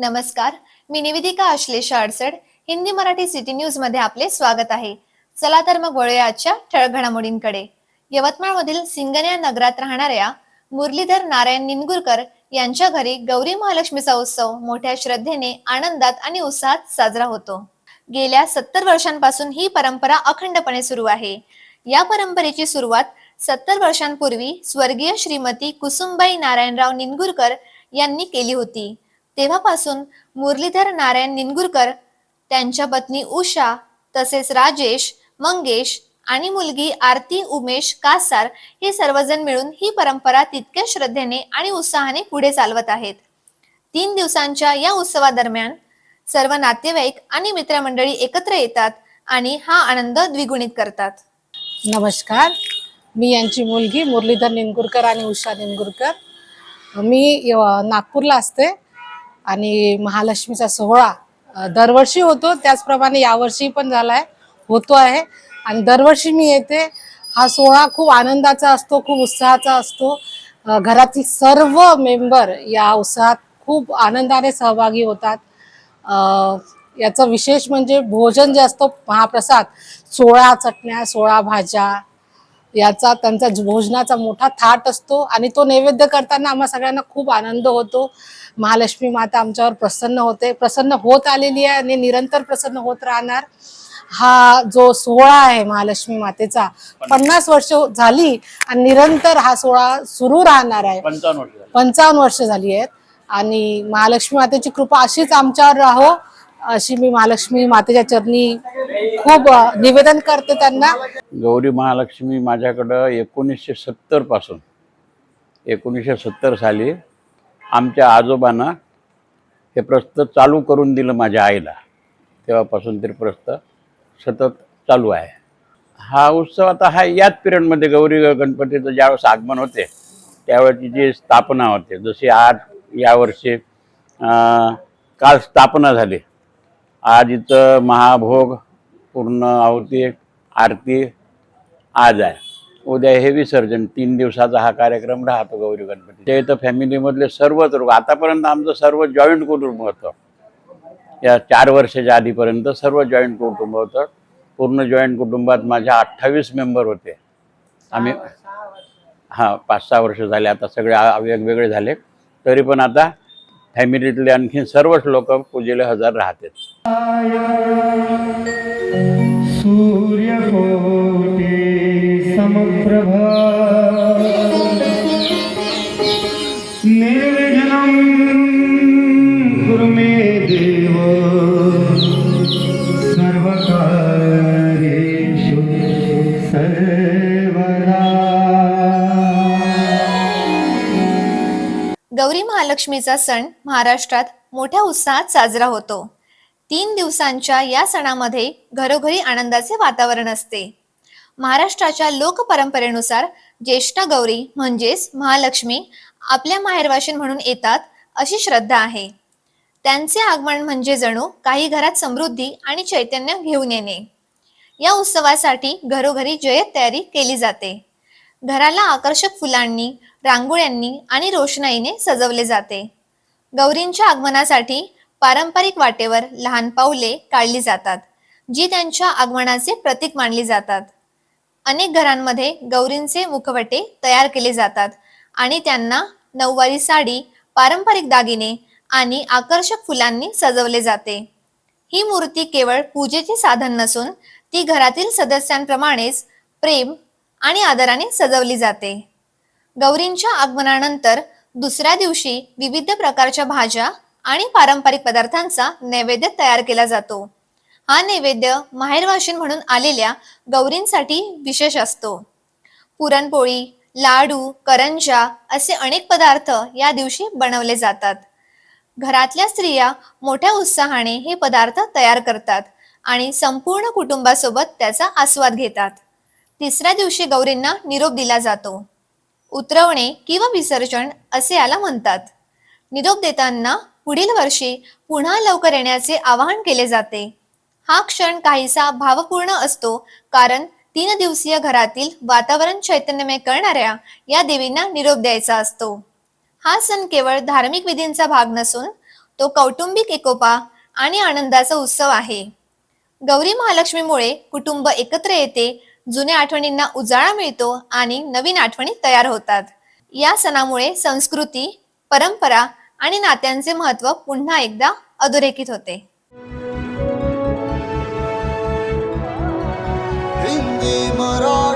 नमस्कार. मी निवेदिका आश्लेषा अडसड हिंदी मराठी सिटी न्यूजमध्ये आपले स्वागत आहे. चला तर मग वळूया आजच्या ठळक घडामोडींकडे. यवतमाळमधील सिंगण्या नगरात राहणाऱ्या मुरलीधर नारायण निनगुरकर यांच्या घरी गौरी महालक्ष्मीचा उत्सव मोठ्या श्रद्धेने आनंदात आणि उत्साहात साजरा होतो. गेल्या सत्तर वर्षांपासून ही परंपरा अखंडपणे सुरू आहे. या परंपरेची सुरुवात सत्तर वर्षांपूर्वी स्वर्गीय श्रीमती कुसुमबाई नारायणराव निनगुरकर यांनी केली होती. तेव्हापासून मुरलीधर नारायण निनगुरकर त्यांच्या पत्नी उषा तसेच राजेश मंगेश आणि मुलगी आरती उमेश कासार हे सर्वजण मिळून ही परंपरा तितक्या श्रद्धेने आणि उत्साहाने पुढे चालवत आहेत. तीन दिवसांच्या या उत्सवादरम्यान सर्व नातेवाईक आणि मित्रमंडळी एकत्र येतात आणि हा आनंद द्विगुणित करतात. नमस्कार. मी यांची मुलगी मुरलीधर निनगुरकर आणि उषा निनगुरकर. मी नागपूरला असते. आणि महालक्ष्मीचा सोहळा दरवर्षी होतो. त्याचप्रमाणे यावर्षी पण झाला आहे होतो आहे. आणि दरवर्षी मी येते. हा सोहळा खूप आनंदाचा असतो खूप उत्साहाचा असतो. घरातील सर्व मेंबर या उत्साहात खूप आनंदाने सहभागी होतात. याचं विशेष म्हणजे भोजन जे असतो महाप्रसाद सोळा चटण्या सोळा भाज्या याचा त्यांचा भोजनाचा मोठा थाट असतो आणि तो नैवेद्य करताना आम्हा सगळ्यांना खूप आनंद होतो. महालक्ष्मी माता आमच्यावर प्रसन्न होते. प्रसन्न होत आलेली आहे आणि निरंतर प्रसन्न होत राहणार. हा जो सोहळा आहे महालक्ष्मी मातेचा पन्नास वर्ष झाली आणि निरंतर हा सोहळा सुरू राहणार आहे. पंचावन्न वर्ष झाली आहेत. आणि महालक्ष्मी मातेची कृपा अशीच आमच्यावर राहो अशी मी महालक्ष्मी मातेच्या चरणी खूप निवेदन करते त्यांना. गौरी महालक्ष्मी माझ्याकडं एकोणीसशे सत्तरपासून एकोणीसशे सत्तर साली आमच्या आजोबांना हे प्रस्त चालू करून दिलं माझ्या आईला. तेव्हापासून ते प्रस्त सतत चालू आहे. हा उत्सव आता हा याच पिरियडमध्ये गौरी गणपतीचं ज्यावेळेस आगमन होते त्यावेळेची जी स्थापना होते जशी आज यावर्षी काल स्थापना झाली. आज इथं महाभोग पूर्ण आहुती आरती आज आहे. उद्या हे विसर्जन तीन दिवसाचा हा कार्यक्रम राहतो गौरी गणपती ते इथं फॅमिलीमधले सर्वच लोक आतापर्यंत आमचं सर्व जॉईंट कुटुंब होतं. या चार वर्षाच्या आधीपर्यंत सर्व जॉईंट कुटुंब होतं. पूर्ण जॉईंट कुटुंबात माझ्या अठ्ठावीस मेंबर होते. आम्ही हां पाच सहा वर्ष झाले आता सगळे आ- वेगवेगळे झाले. तरी पण आता फॅमिलीतले आणखीन सर्वच लोक पूजेला हजर राहतात. निर्विघ्नं कुरु मे देव। सर्वदा। गौरी महालक्ष्मीचा सण महाराष्ट्रात मोठ्या उत्साहात साजरा होतो. तीन दिवसांच्या या सणामध्ये घरोघरी आनंदाचे वातावरण असते. महाराष्ट्राच्या लोकपरंपरेनुसार ज्येष्ठा ज्येष्ठ गौरी म्हणजेच महालक्ष्मी आपल्या माहेरवाशीन म्हणून येतात अशी श्रद्धा आहे. त्यांचे आगमन म्हणजे जणू काही घरात समृद्धी आणि चैतन्य घेऊन येणे. या उत्सवासाठी घरोघरी जयत तयारी केली जाते. घराला आकर्षक फुलांनी रांगोळ्यांनी आणि रोषणाईने सजवले जाते. गौरींच्या आगमनासाठी पारंपरिक वाटेवर लहान पाऊले काढली जातात जी त्यांच्या आगमनाचे प्रतीक मानली जातात. अनेक घरांमध्ये गौरींचे मुखवटे तयार केले जातात आणि त्यांना नऊवारी साडी पारंपरिक दागिने आणि आकर्षक फुलांनी सजवले जाते. ही मूर्ती केवळ पूजेचे साधन नसून ती घरातील सदस्यांप्रमाणेच प्रेम आणि आदराने सजवली जाते. गौरींच्या आगमनानंतर दुसऱ्या दिवशी विविध प्रकारच्या भाज्या आणि पारंपरिक पदार्थांचा नैवेद्य तयार केला जातो. हा नैवेद्य माहेरवाशीन म्हणून आलेल्या गौरींसाठी विशेष असतो. पुरणपोळी लाडू करंजा असे अनेक पदार्थ या दिवशी बनवले जातात. घरातल्या स्त्रिया मोठ्या उत्साहाने हे पदार्थ तयार करतात आणि संपूर्ण कुटुंबासोबत त्याचा आस्वाद घेतात. तिसऱ्या दिवशी गौरींना निरोप दिला जातो. उतरवणे किंवा विसर्जन असे याला म्हणतात. निरोप देताना पुढील वर्षी पुन्हा लवकर येण्याचे आवाहन केले जाते. हा क्षण काहीसा भावपूर्ण असतो कारण तीन दिवसीय घरातील वातावरण चैतन्यमय करणाऱ्या या देवींना निरोप द्यायचा असतो. हा सण केवळ धार्मिक विधींचा भाग नसून तो कौटुंबिक एकोपा आणि आनंदाचा उत्सव आहे. गौरी महालक्ष्मीमुळे कुटुंब एकत्र येते जुन्या आठवणींना उजाळा मिळतो आणि नवीन आठवणी तयार होतात. या सणामुळे संस्कृती परंपरा आणि नात्यांचे महत्त्व पुन्हा एकदा अधोरेखित होते. de morar.